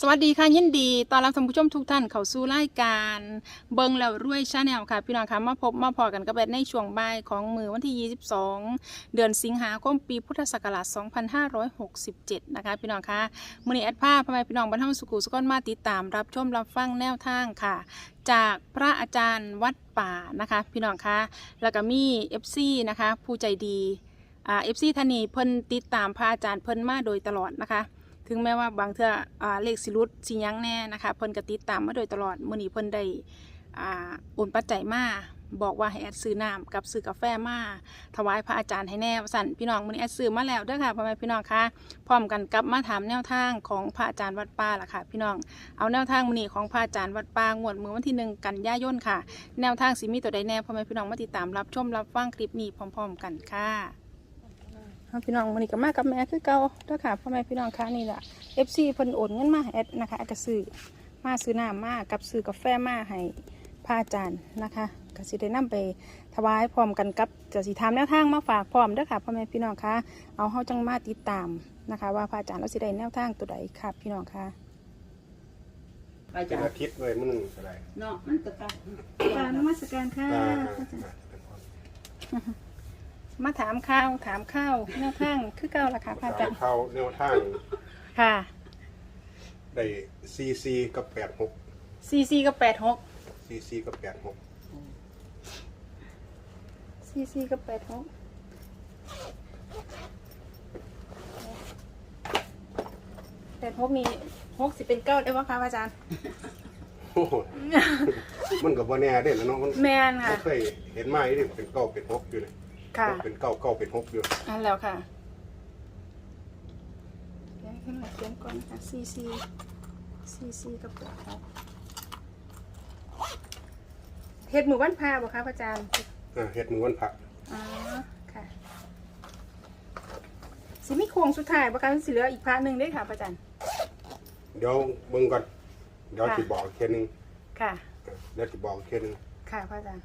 สวัสดีค่ะยินดีตอนรับท่านผู้ชมทุกท่านเข้าสู่รายการเบิงแล้วรวยชาแนลค่ะ พี่น้องคะมาพบมาพอกันกับแบในช่วงบ่ายของมือวันที่ 22 เดือนสิงหาคมปีพุทธศักราช2567 นะคะ พี่น้องคะมือนี้แอดภาพพ่อแม่พี่น้องบรรเทาสุขุสุขนมาติดตามรับชมรับฟังแนวทางค่ะ จากพระอาจารย์วัดป่านะคะ พี่น้องคะแล้วก็มี FC นะคะ ผู้ใจดีเอ่า FC ท่านีเพิ่นติดตามพระอาจารย์เพิ่นมาโดยตลอดนะคะ ถึงแม้ว่าบางเทื่ออ่าเลขสิรุดสิหยังแน่นะคะเพิ่นก็ติดตามมาโดยตลอดมื้อนี้เพิ่นได้อ่าโอนปัจจัยมาบอกว่าให้แอดซื้อน้ำกับซื้อกาแฟมาถวายพระอาจารย์ให้แน่วสั่นพี่น้องมื้อนี้แอดซื้อมาแล้วเด้อค่ะพ่อแม่พี่น้องคะพร้อมกันกับมาถามแนวทางของพระอาจารย์วัดป่าล่ะค่ะ พี่น้องเอาแนวทางมื้อนี้ของพระอาจารย์วัดป่างวดมื้อวันที่หนึ่งกันยายนค่ะ แนวทางสิมีตัวใดแน่พ่อแม่พี่น้องมาติดตามรับชมรับฟังคลิปนี้พร้อม ๆ กันค่ะ เอาพี่น้องมื้อนี้ก็มากับแม่คือเก่าเด้อค่ะพ่อแม่พี่น้องคะนี่ล่ะ FC เพิ่นโอนเงินมาให้แอดนะคะแอดก็ซื้อมาซื้อน้ำมากับซื้อกาแฟมาให้พระอาจารย์นะคะก็สิได้นำไปถวายพร้อมกันกับจะสิทำแนวทางมาฝากพร้อมเด้อค่ะพ่อแม่พี่น้องคะเอาเฮาจังมาติดตามนะคะ ว่าพระอาจารย์เราสิได้แนวทางตัวใดครับพี่น้องคะไปเป็จ้ะนอาทิตย์เลยมันก็ได้เนาะมันก็ตัดกราบนมัสการค่ะอ่าพระอาจารย์เป็นคน มาถามข้าวถามข้าวแนวทางคือเก่าล่ะค่ะพระอาจารย์เข้าแนวทางค่ะได้ซีซีกับแปดหก CC กับ86ซีซีกับแปดหก CC กับ86 86นี่6สิเป็นเก้าได้บ่คะพระอาจารย์ โอ้โหมันกับว่าแน่เด้แล้วเนาะมันแม่นค่ะไม่เคยเห็นไม้นี่เป็นเก้าเป็นหกอยู่เลย ค่ะ เป็นเก้าเก้าเป็นหกอยู่อันแล้วค่ะเดี๋ยวขึ้นมาเขียนก่อนนะคะ CC CC กับแปดครับเฮ็ดมือวันพาบ่คะพระอาจารย์อ่าเฮ็ดมือวันพระอ๋อค่ะสิมีโครงสุดท้ายบ่คะสิเหลืออีกพระหนึ่งเด้อค่ะพระอาจารย์ เดี๋ยวเบิ่งก่อนเดี๋ยวค่ะ สิบอกอีกแค่นึงค่ะอ่าเดี๋ยวสิบอกอีกแค่นึงค่ะพระอาจารย์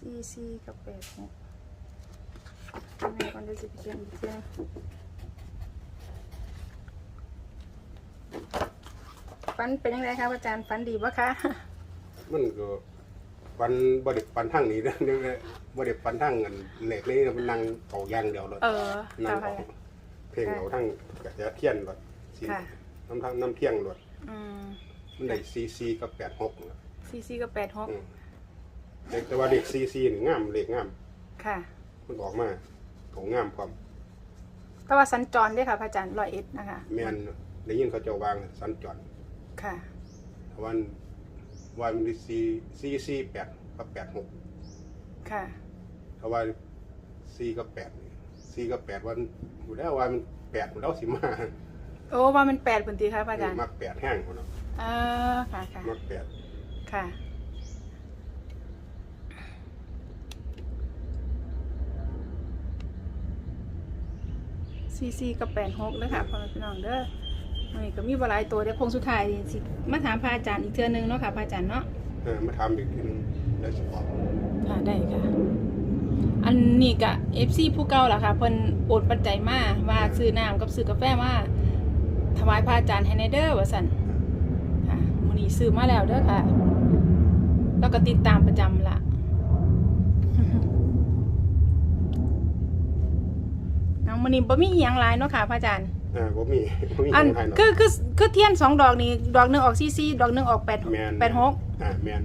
CC กับแปดหกทำไงก่อนเดี๋ยวสิไปเขียนอีกเทียงฟันเป็นยังไงคะพระอาจารย์ฟันดีปะคะ มันก็ฟันบ่ได้ฟันทางนี้เด้อเดี๋ยวบ่ได้ฟันทางอันเหล็กเลยมันนั่งเอาอย่างเดียวเลยเออนั่ค่ะงค่ะเอาเพลงเอาทั้งกระเทียนรถสีค่ะน้ำทั้งน้ำเที่ยงรถอืมมันได้ซีซีกับแปดหกนะ CC กับแปดหกอืม เด็กแต่ว่าเด็กซีซีนี่งามเล็กงาม ค่ะ มันออกมาของงามความแต่ว่าสัญจรเด้วยค่ะพระอาจารย์ร้อยเอ็ดนะคะ แม่นได้ยินเขาเจะวางสัญจรค่ะ วันวันมันซีซีซีแปดกับแปดหกค่ะ ถ้าว่าซีกับแปดซีกับแปดวันอยู่แล้ววันมันแปดมันแล้วสิมาโอ้ว่ามันแปดพื้นที่ค่ะพระอาจารย์มักแปดแห้งคนเนาะเออค่ะค่ะมักแปดค่ะ ซีซีกับแปดหกเด้อค่ะพ่อแม่พี่น้องเด้ออันนี้ก็มีบหลายตัวเดี๋ยวคงสุดท้ายสิมาถามพระอาจารย์อีกเทื่อนึงเนาะค่ะพระอาจารย์เนาะเออมาทำอีกทีนึงแล้วสิบอกค่ะได้ค่ะ อันนี้กะเอฟซีผู้เก่าล่ะค่ะเพิ่นโอนปัจจัยมาว่าซื้อน้ำกับซื้อกาแฟมาถวายพระอาจารย์ให้ในเด้อว่าสั่นค่ะมื้อนี้ซื้อมาแล้วเด้อค่ะ แล้วก็ติดตามประจำละ เอา มื้อนี้บ่มีอีหยังหลายเนาะค่ะพระอาจารย์ อ่าบ่มีบ่มีอันของไทยเนาะคือคือคือเทียนสองดอกนี่ดอกหนึงออกซีซีดอกหนึงออกแปดแมนแปดหกอ่าแมน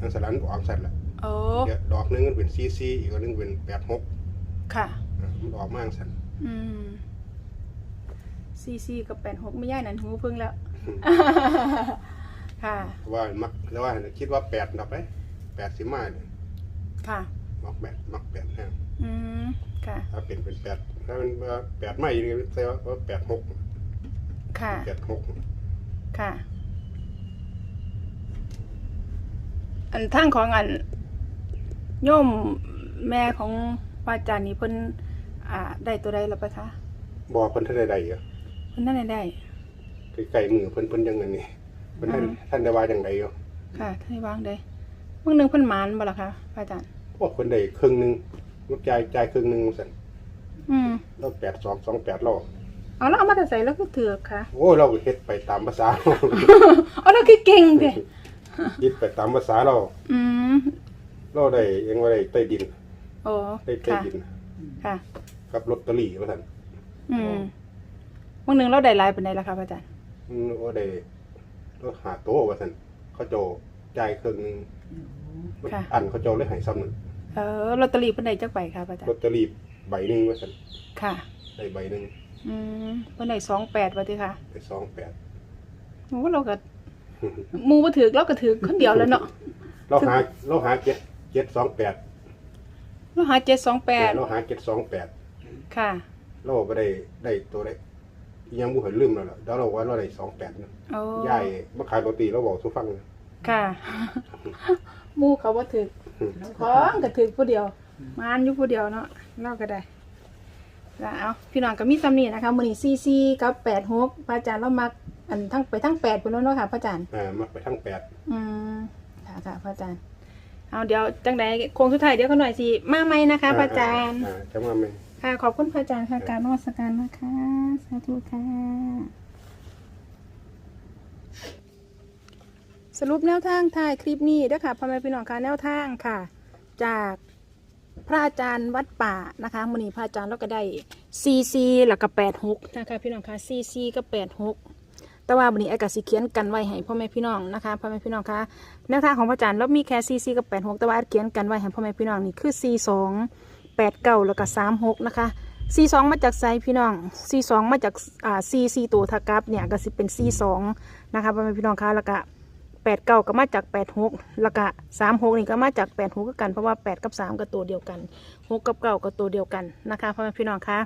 อันสลันออกสัตว์ละโอ้เดี๋ยวดอกหนึงมันเป็นซีซีอีกอันหนึงเป็นแปดหกค่ะ อ่ามันออกมาสัตว์อืมซีซีกับแปดหกไม่ย่ายนั่นหูพึ่งแล้ว ค่ะ ว่ามักแล้วว่าคิดว่าแปดดับไปแปดสิมาเนี่ยค่ะ มักแปดมักแปดแห้ง อืมค่ะ ถ้าเป็นเป็นแปดถ้ามันว่าแปดไม่นี่แสดงว่าแปดหกค่ะ แปดหกค่ะ อันทั้งของอันโยมแม่ของพระอาจารย์นี่เพิ่นอ่า ได้ตัวใดแล้วปะคะบอกเพิ่นท่านใดๆอะเพิ่นนั่นได้ได้ใกล้ๆมือเพิ่นเพิ่นยังไงนี่เพิ่นท่านอืม ท่านได้ว่าจังไดอยู่ค่ะท่านให้วางได้เมื่อนึงเพิ่นหมานบ่ล่ะคะพระอาจารย์โอ้เพิ่นได้ครึ่งหนึง ลูกจ่ายจ่ายครึ่งหนึงสั่นอืมแล้วแปดสองสองแปดเราเอาแล้วเอามาแต่ใส่แล้วก็เถือกค่ะ โอ้ยเราก็เฮ็ดไปตามภาษาเอาแล้วคือเก่งเด้เฮ็ดไปตามภาษาเรา อืมเราได้ยังว่าได้ใต้ดินโอ้ได้ใต้ค่ะดิน ค่ะ กับลอตเตอรี่ว่าซั่นอืมวันหนึ่งเราได้หลายเป็นไดล่ะครับอาจารย์อืมว่าได้เราหาโตวว่าซั่นเขาเจ้าจ่ายครึ่งหนึงมันอันเขาเจ้าเลยให้ซ้ำนึง เออลอตเตอรี่เป็นไดจักใบครับอาจารลอตย์เตอรี่ใบหนึงว่าซั่นค่ะ ได้ใบหนึงอืมเป็นไดสองแปดว่าติค่ะได้28โอ้เราก็หมูบ่ถือเราก็ถือคนเดียวแล้วเนาะ เราหาเราหาเจ็ดเจ็ดสองแปดเราหาเจ็ดสองแปดเราหาเจ็ดสองแปดค่ะ เราไปได้ได้ตัวได้ยังบุหันลืมแล้วล่ะแล้วเราว่าเราได้สองแปดนะโอ้ยายมาขายโรตีเราบอกสุฟังนะ ค่ะหมูเขาบ่ถือของก็ถือผู้เดียวมานอยู่ผู้เดียวเนาะเราก็ได้แล้วเอาพี่น้องก็มีซ้ำนี่นะคะมื้อนี้44กับ86พระอาจารย์เรามักอันทั้งไปทั้ง8พุ่นแล้วเนาะค่ะพระอาจารย์อ่ามาไปทั้งแปดอืมค่ะค่ะพระอาจารย์เอาเดี๋ยวจังใดโค้งสุดท้ายเดี๋ยวเขาหน่อยสิมาไหมนะคะพระอาจารย์อ่าจะมาไหมค่ะขอบคุณพระอาจารย์ค่ะการนวัตการนะคะสาธุค่ะ สรุปแนวทางถ่ายคลิปนี้เด้วยค่ะพ่อแม่พี่น้องค่ะแนวทางค่ะ จากพระอาจารย์วัดป่านะคะมอนีพระอาจารย์เราก็ได้ซีซีแล้วก็แปดหกนะคะพี่น้องค่ะซีซีก็แปดหกแต่ว่าวันนี้ไอ้กสิเขียนกันไว้ให้พ่อแม่พี่น้องนะคะพ่อแม่พี่น้องค่ะแนวทางของพระอาจารย์เรามีแค่ซีซีกับแปดหกแต่ว่าเขียนกันไว้ให้พ่อแม่พี่น้องนี่คือซีสองแปดเก้าแล้วก็สามหกนะคะซีสองมาจากไซพี่น้องซีสองมาจากอ่าซีซีตัวทากับเนี่ยก็สิเป็นซีสองนะคะพ่อแม่พี่น้องค่ะแล้วก็ แปดเก้าก็มาจากแปดหกแล้วก็สามหกนี่ก็มาจากแปดหกก็กันเพราะว่าแปดกับสามก็ตัวเดียวกันหกกับเก้าก็ตัวเดียวกันนะคะพ่อแม่พี่น้องคะ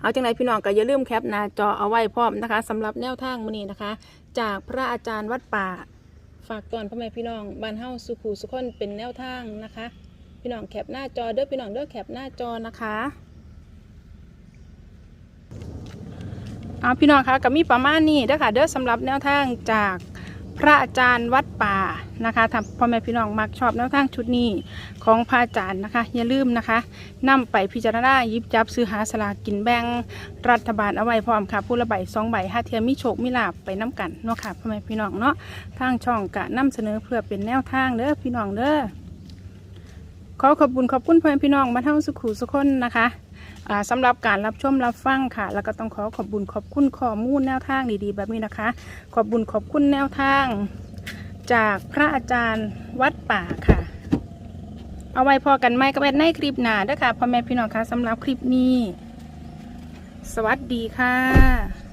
เอาจังไรพี่น้องก็อย่าลืมแคปหน้าจอเอาไว้พร้อมนะคะสำหรับแนวทางมื้อนี้นะคะ จากพระอาจารย์วัดป่าฝากก่อนพ่อแม่พี่น้องบ้านเฮาสุขูสุขคนเป็นแนวทางนะคะ พี่น้องแคปหน้าจอเด้อพี่น้องเด้อแคปหน้าจอนะคะเอาพี่น้องคะก็มีประมาณนี้เด้อค่ะเด้อสำหรับแนวทางจาก พระอาจารย์วัดป่านะคะทำพ่อแม่พี่น้องมักชอบแนวทางชุดนี้ของพระอาจารย์นะคะ อย่าลืมนะคะนำไปพิจารณาหยิบจับซื้อหาสลากกินแบ่งรัฐบาลเอาไว้พร้อมค่ะผู้ละใบสองใบห้าเทียมมีโชคมีลาบไปน้กันเนาะค่ะพ่อแม่พี่น้องเนาะทางช่องกะนำเสนอเพื่อเป็นแนวทางเด้อพี่น้องเด้อขอขอบคุณขอบคุณพ่อนพี่น้องมาเท่าสุขุสุขคนนะคะ สำหรับการรับชมรับฟังค่ะ แล้วก็ต้องขอขอบบุญขอบคุณข้อมูลแนวทางดีๆ แบบนี้นะคะ ขอบบุญขอบคุณแนวทาง จากพระอาจารย์วัดป่าค่ะ เอาไว้พอกันไหมกับแอดในคลิปหน้าด้วยค่ะพ่อแม่พี่น้องคะสำหรับคลิปนี้ สวัสดีค่ะ